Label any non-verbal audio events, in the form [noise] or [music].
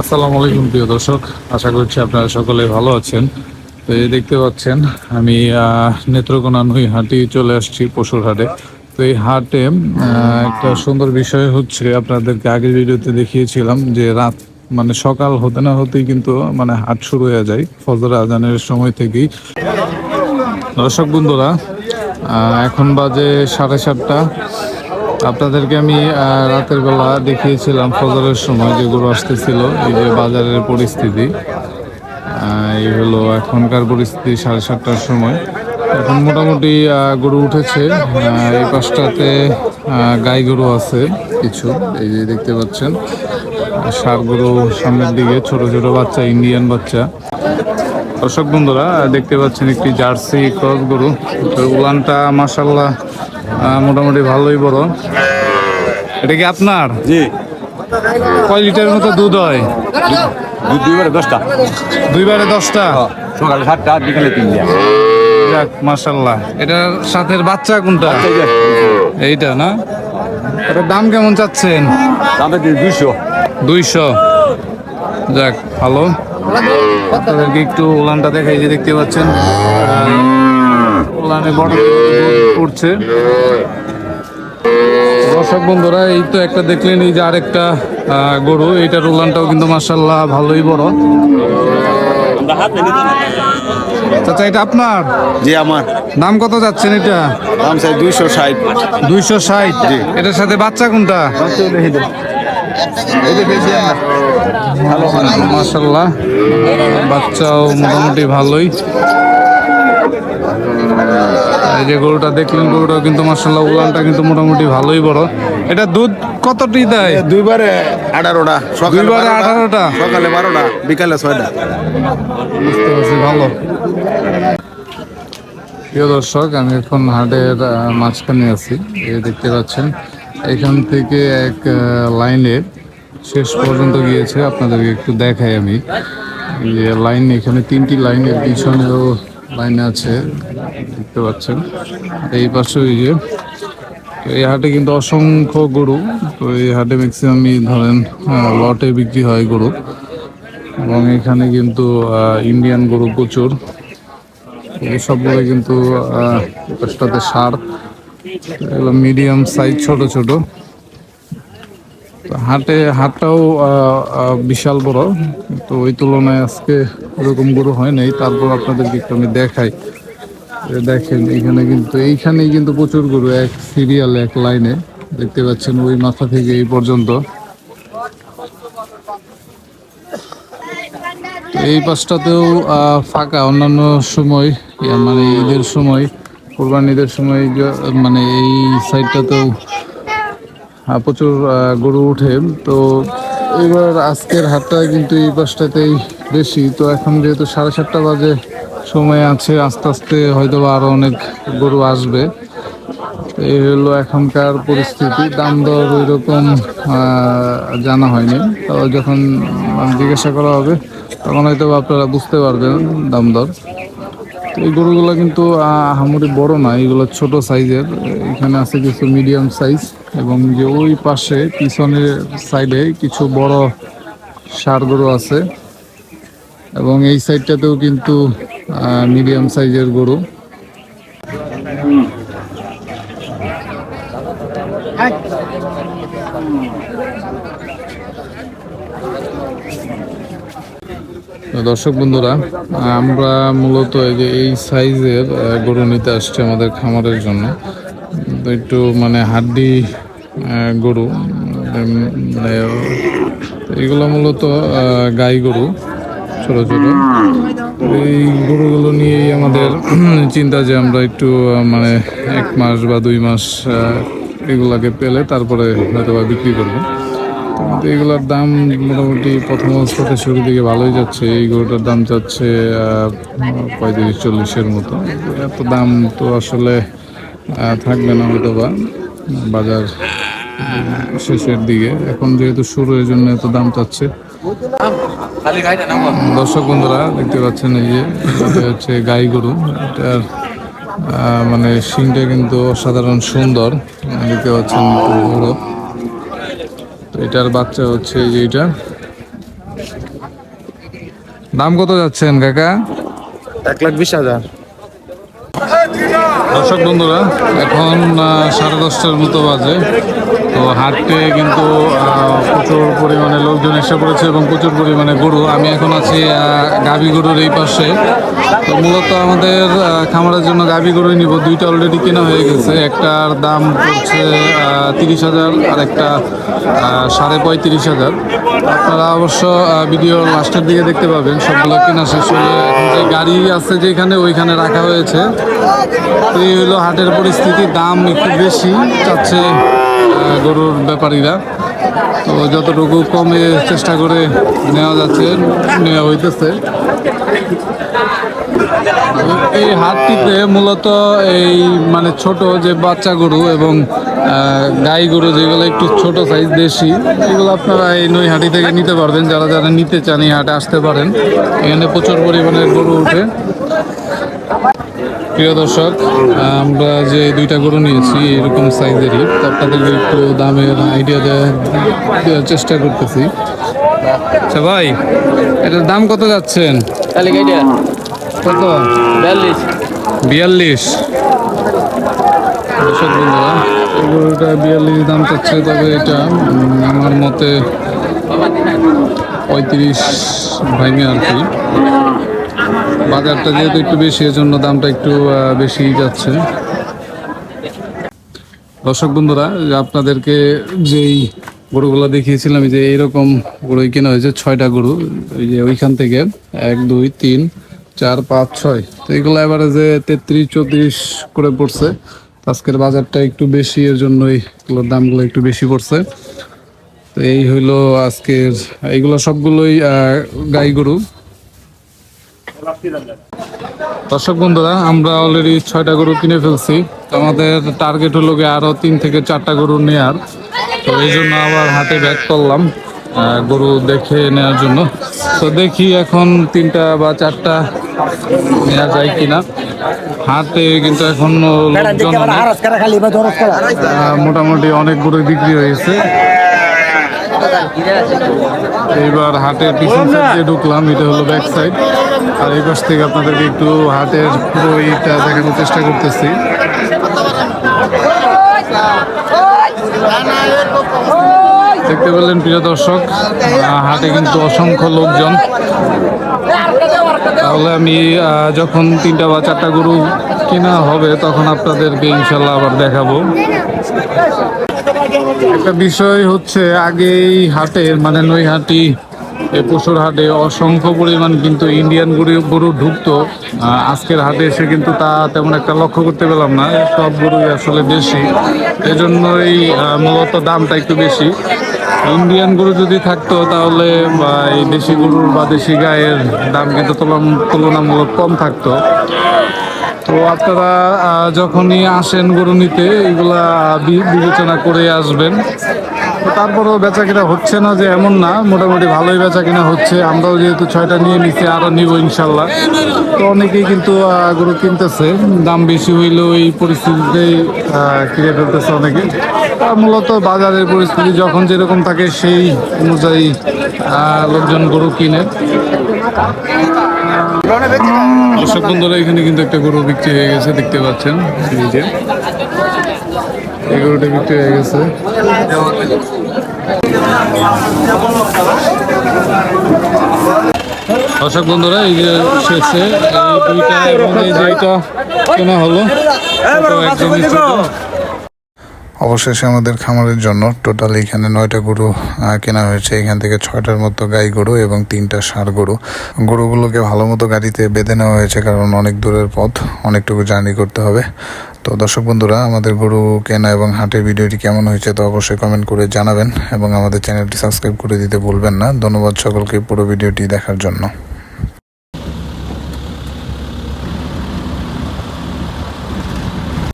আসসালামু আলাইকুম, প্রিয় দর্শক। আশা করছি আপনারা সকলে ভালো আছেন। তো এই দেখতে পাচ্ছেন, আমি নেত্রকোনা নৈহাটি চলে আসছি পশুর হাটে তো এই হাটে একটা সুন্দর বিষয় হচ্ছে, আপনাদেরকে আগের ভিডিওতে দেখিয়েছিলাম যে রাত মানে সকাল হতে না হতেই কিন্তু মানে হাট শুরু হয়ে যায়, ফজর আজানের সময় থেকেই। দর্শক বন্ধুরা এখন বাজে সাড়ে সাতটা। আপনাদেরকে আমি রাতের বেলা দেখিয়েছিলাম ফজরের সময় যে গরু আসতেছিল, এই যে বাজারের পরিস্থিতি। এই হলো এখনকার পরিস্থিতি সাড়ে সাতটার সময়। এখন মোটামুটি গরু উঠেছে। এই পাশটাতে গাই গরু আছে কিছু, এই যে দেখতে পাচ্ছেন। ষাড় গরু সামনের দিকে, ছোট ছোট বাচ্চা, ইন্ডিয়ান বাচ্চা। দর্শক বন্ধুরা দেখতে পাচ্ছেন একটি জার্সি ক্রস গরু। উলানটা মাসাল্লাহ মোটামুটি ভালোই বড়। এটা কি আপনার? জি। কয় লিটারের মতো দুধ হয়? দুইবারে দশটা। দুইবারে দশটা? সকালে সাতটা বিকালে তিনটা। যাক মাসাল্লাহ এটার সাথে বাচ্চা কোনটা? এইটা না? এটার দাম কেমন চাচ্ছেন? দামে দুইশো। দুইশো। যাক ভালো। আপনাদেরকে একটু উলানটা দেখাই যে দেখতে পাচ্ছেন। উলানে বড় পড়ছে। দর্শক বন্ধুরা এই তো একটা দেখলেন এই যে আরেকটা গরু। এইটার উলানটাও কিন্তু মাসাল্লাহ ভালোই বড়। চাচা এটা আপনার? জি আমার। দাম কত যাচ্ছেন এটা? দাম চাই দুইশো ষাট। দুইশো ষাট। এটার সাথে বাচ্চা কোনটা? মাসাল্লাহ বাচ্চাও মোটামুটি ভালোই। এই যে গরুটা দেখলেন গরুটা কিন্তু মাসাল্লাহ উলানটা কিন্তু মোটামুটি ভালোই বড়। এটা দুধ কতটি দেয়? দুইবারে আঠারোটা সকালে দুইবারে আঠারোটা? সকালে বারোটা বিকালে ছয়টা। বুঝতে পারছি ভালো। প্রিয় দর্শক আমি এখন হাটের মাঝখানে আছি। এই দেখতে পাচ্ছেন এখান থেকে এক আহ, লাইনে শেষ পর্যন্ত গিয়েছে, আপনাদেরকে একটু দেখাই আমি। যে লাইন এখানে, তিনটি লাইনের পিছনেও লাইন আছে, দেখতে পাচ্ছেন। এই পাশে ওই যে, তো এই হাটে কিন্তু অসংখ্য গরু, তো এই হাটে ম্যাক্সিমামই ধরেন লটে বিক্রি হয় গরু। এবং এখানে কিন্তু ইন্ডিয়ান গরু প্রচুর। সবগুলো কিন্তু সার। এগুলো মিডিয়াম সাইজ ছোট ছোট। তো হাটে, হাটটাও বিশাল বড়। তো ওই তুলনায় আজকে ওরকম গরু হয় নাই। তারপর আপনাদেরকে একটু আমি দেখাই। দেখেন, এখানে কিন্তু, এইখানেই কিন্তু প্রচুর গরু, এক সিরিয়াল এক লাইনে দেখতে পাচ্ছেন ওই মাথা থেকে এই পর্যন্ত। এই পাশটাতেও ফাঁকা। অন্যান্য সময় মানে ঈদের সময় কোরবান ঈদের সময় মানে এই সাইডটাতেও প্রচুর গরু উঠে। তো এবার আজকের হাটটা কিন্তু এই পাশটাতেই বেশি। তো এখন যেহেতু সাড়ে সাতটা বাজে সময় আছে, আস্তে আস্তে হয়তো বা আরও অনেক গরু আসবে। এই হলো এখনকার পরিস্থিতি। দাম দর ওই রকম জানা হয়নি। তো যখন জিজ্ঞাসা করা হবে, তখন হয়তো আপনারা বুঝতে পারবেন দাম দর। এই গরুগুলো কিন্তু আহ, আহামরি বড় না এগুলো ছোট সাইজের। এখানে আছে কিছু মিডিয়াম সাইজ এবং যে ওই পাশে পিছনের সাইডে কিছু বড় সার গরু আছে। এবং এই সাইডটাতেও কিন্তু মিডিয়াম সাইজের গরু। দর্শক বন্ধুরা, আমরা মূলত এই যে এই সাইজের গরু নিতে আসছি আমাদের খামারের জন্য। একটু মানে হাড্ডি গরু মানে এগুলো মূলত গাই গরু, ছোট ছোট। এই গরুগুলো নিয়েই আমাদের [clears throat] চিন্তা যে আমরা একটু মানে এক মাস বা দুই মাস এগুলাকে পেলে তারপরে হয়তো বিক্রি করব। কিন্তু এগুলোর দাম মোটামুটি প্রথম অবস্থাতে শুরুর দিকে ভালোই যাচ্ছে। এই গরুটার দাম যাচ্ছে পঁয়ত্রিশ, চল্লিশের মতো। এত দাম তো আসলে থাকবে না হয়তো বা বাজার শেষের দিকে। এখন যেহেতু শুরু এর জন্য এত দাম চাচ্ছে। দর্শক বন্ধুরা, দেখতে পাচ্ছেন এই যে হচ্ছে গাই গরু। এটার মানে শিংটা কিন্তু অসাধারণ সুন্দর। দেখতে পাচ্ছেন বড়। এটার বাচ্চা হচ্ছে যে এটা দাম কত যাচ্ছেন কাকা? এক লাখ বিশ হাজার। দর্শক বন্ধুরা এখন সাড়ে দশটার মতো বাজে। তো হাটে কিন্তু প্রচুর পরিমাণে লোকজন এসে পড়েছে এবং প্রচুর পরিমাণে গরু। আমি এখন আছি গাভী গরুর এই পাশে। তো মূলত আমাদের খামারের জন্য গাভী গরুই নিব। দুইটা অলরেডি কেনা হয়ে গেছে। একটার দাম পড়ছে তিরিশ হাজার, আর একটা সাড়ে পঁয়ত্রিশ হাজার। আপনারা অবশ্য ভিডিও লাস্টের দিকে দেখতে পাবেন। সবগুলো কেনা শেষ হলে যে গাড়ি আছে যেখানে, ওইখানে রাখা হয়েছে। তো এই হলো হাটের পরিস্থিতি। দাম একটু বেশি, চাচ্ছে গরুর ব্যাপারীরা। তো যতটুকু কমে চেষ্টা করে নেওয়া যাচ্ছে, নেওয়া হইতেছে। এই হাটটিতে মূলত এই মানে ছোট যে বাচ্চা গরু এবং গাই গরু যেগুলো একটু ছোট সাইজ দেশি, এগুলো আপনারা এই নৈহাটি থেকে নিতে পারবেন। যারা যারা নিতে চান এই হাটে আসতে পারেন। এখানে প্রচুর পরিমাণে গরু উঠে প্রিয় দর্শক আমরা যে দুইটা গরু নিয়েছি এরকম সাইজেরই তো আপনাদেরকে একটু দামের আইডিয়া দেওয়ার চেষ্টা করতেছি। আচ্ছা ভাই এটার দাম কত যাচ্ছেন? কত? বিয়াল্লিশ। বিয়াল্লিশ। দর্শক বন্ধুরা এই গরুটা বিয়াল্লিশ দাম চাচ্ছে তবে এটা আমার মতে পঁয়ত্রিশ ভাঙে আর কি। বাজারটা যেহেতু একটু বেশি এর জন্য দামটা একটু বেশি যাচ্ছে। দর্শক বন্ধুরা, আপনাদেরকে যেই গরুগুলো দেখিয়েছিলাম যে এইরকম গরু কেনা হয়েছে, ছয়টা গরু ওই যে ওইখান থেকে এক, দুই, তিন, চার, পাঁচ, ছয়। তো এগুলো এবারে যে তেত্রিশ, চৌত্রিশ করে পড়ছে। আজকের বাজারটা একটু বেশি এর জন্যই এগুলোর দামগুলো একটু বেশি পড়ছে। তো এই হইল আজকের, এইগুলো সবগুলোই গাই গরু। দর্শক বন্ধুরা আমরা অলরেডি ছয়টা গরু কিনে ফেলছি। তো আমাদের টার্গেট হলো গিয়ে আরও তিন থেকে চারটা গরু নেয়ার। তো এই জন্য আবার হাটে ব্যাক করলাম গরু দেখে নেওয়ার জন্য। তো দেখি এখন তিনটা বা চারটা নেওয়া যায় কিনা। হাটে কিন্তু এখন লোকজন। মোটামুটি অনেক গরু বিক্রি হয়েছে। এইবার হাটের পিছন সাইড দিয়ে ঢুকলাম এটা হলো ব্যাক সাইড আর এই পাশ থেকে আপনাদেরকে একটু হাটের পুরো ইটা দেখানোর চেষ্টা করতেছি। দেখতে পেলেন প্রিয় দর্শক হাটে কিন্তু অসংখ্য লোকজন। তাহলে আমি যখন তিনটা বা চারটা গরু কেনা হবে, তখন আপনাদেরকে ইনশাল্লাহ আবার দেখাবো। একটা বিষয় হচ্ছে, আগেই হাটের মানে নৈহাটি পশুর হাটে অসংখ্য পরিমাণ কিন্তু ইন্ডিয়ান গরু গরু ঢুকতো। আজকের হাটে এসে কিন্তু তা তেমন একটা লক্ষ্য করতে পেলাম না। সব গরুই আসলে দেশি এজন্যই মূলত দামটা একটু বেশি। ইন্ডিয়ান গরু যদি থাকতো তাহলে এই দেশি গরুর বা দেশি গায়ের দাম কিন্তু তুলন- তুলনামূলক কম থাকতো। তো আপনারা যখনই আসেন গরু নিতে, এগুলা বিবেচনা করে আসবেন। তারপরেও বেচা কিনা হচ্ছে না যে এমন না, মোটামুটি ভালোই বেচা কিনা হচ্ছে। আমরাও যেহেতু ছয়টা নিয়ে নিচ্ছি আরও নিব ইনশাল্লাহ। তো অনেকেই কিন্তু গরু কিনতেছে। দাম বেশি হইলেও এই পরিস্থিতিতেই কিনে ফেলতেছে অনেকে। মূলত বাজারের পরিস্থিতি যখন যেরকম থাকে, সেই অনুযায়ী লোকজন গরু কিনে। দর্শক বন্ধুরা, এখানে কিন্তু একটা গরু বিক্রি হয়ে গেছে, দেখতে পাচ্ছেন, এই যে এই গরুটা বিক্রি হয়ে গেছে। দর্শক বন্ধুরা এই যে শেষে এই দুইটা এবং এই যে এইটা কেনা হলো। একদমই অবশেষে আমাদের খামারের জন্য টোটাল এখানে নয়টা গরু আহ, কেনা হয়েছে। এখান থেকে ছয়টার মতো গাই গরু এবং তিনটা ষাঁড় গরু। গরুগুলোকে ভালো মতো গাড়িতে বেঁধে নেওয়া হয়েছে কারণ অনেক দূরের পথ অনেকটুকু জার্নি করতে হবে। তো দর্শক বন্ধুরা, আমাদের গরু কেনা এবং হাটের ভিডিওটি কেমন হয়েছে তো অবশ্যই কমেন্ট করে জানাবেন এবং আমাদের চ্যানেলটি সাবস্ক্রাইব করে দিতে ভুলবেন না। ধন্যবাদ সকলকে পুরো ভিডিওটি দেখার জন্য।